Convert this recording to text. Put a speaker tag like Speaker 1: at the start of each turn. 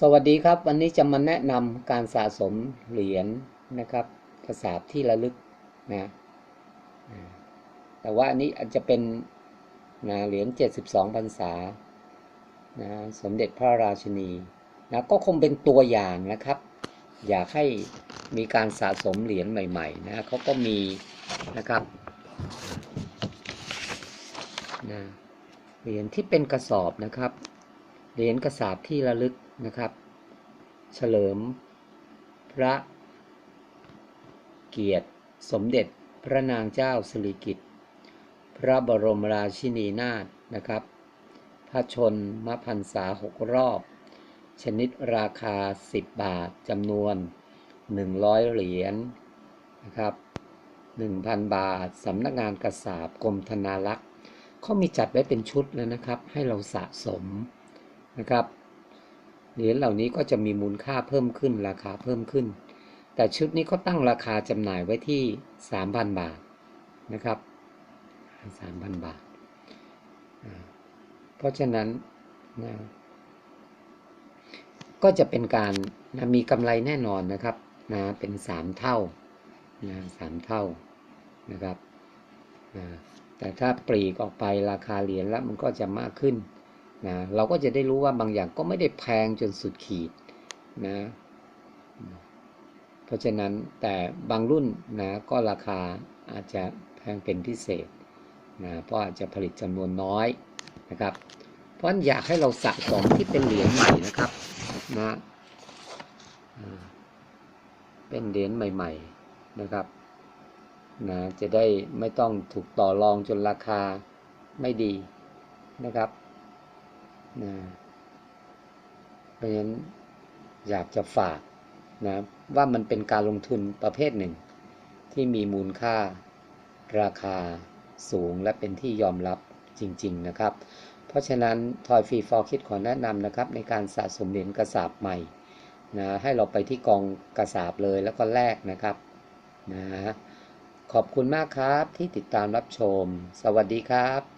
Speaker 1: สวัสดีครับ วันนี้จะมาแนะนำการสะสมเหรียญนะครับกระสาบที่ระลึกนะแต่ว่าอันนี้อาจจะเป็นนะเหรียญ 72พรรษานะสมเด็จพระราชินีนะก็คงเป็นตัวอย่างนะครับ อยากให้มีการสะสมเหรียญใหม่ๆนะเขาก็มีนะครับนะเหรียญที่เป็นกระสอบนะครับเหรียญกระสาบที่ระลึก นะครับ เฉลิม พระเกียรติสมเด็จพระนางเจ้าสิริกิติ์พระบรมราชินีนาถนะครับ พระชนมพรรษาหกรอบ ชนิดราคา 10 บาทจำนวน 100 เหรียญนะครับ 1,000 บาทสำนักงานกระสาบกรมธนารักษ์เขามีจัดไว้เป็นชุดแล้วนะครับ ให้เราสะสมนะครับ เหรียญเหล่านี้ก็จะมีมูลค่าเพิ่มขึ้นราคาเพิ่มขึ้น แต่ชุดนี้เขาตั้งราคาจำหน่ายไว้ที่ 3,000 บาทนะครับ 3,000 บาท เพราะฉะนั้นนะก็จะเป็นการนะมีกำไรแน่นอนนะครับนะเป็น 3 เท่านะสามเท่านะครับนะแต่ถ้าปลีกออกไปราคาเหรียญแล้วมันก็จะมากขึ้น นะเราก็จะได้รู้ว่าบางอย่างก็ไม่ได้แพงจนสุดขีดนะเพราะฉะนั้นแต่บางรุ่นนะก็ราคาอาจจะแพงเป็นพิเศษนะเพราะอาจจะผลิตจำนวนน้อยนะครับ เพราะฉะนั้นอยากให้เราสะสมที่เป็นเหรียญใหม่นะครับนะเป็นเหรียญใหม่ ๆนะครับนะจะได้ไม่ต้องถูกต่อรองจนราคาไม่ดีนะครับ นะเพราะฉะนั้นอยากจะฝากนะว่ามันเป็นการลงทุนประเภทหนึ่ง ที่มีมูลค่าราคาสูงและเป็นที่ยอมรับจริง ๆ นะครับ เพราะฉะนั้นทอยฟรีฟอร์คิดขอแนะนำนะครับ ในการสะสมเหรียญกระสาบใหม่นะให้เราไปที่กองกระสาบเลยแล้วก็แลกนะครับนะขอบคุณมากครับที่ติดตามรับชม สวัสดีครับ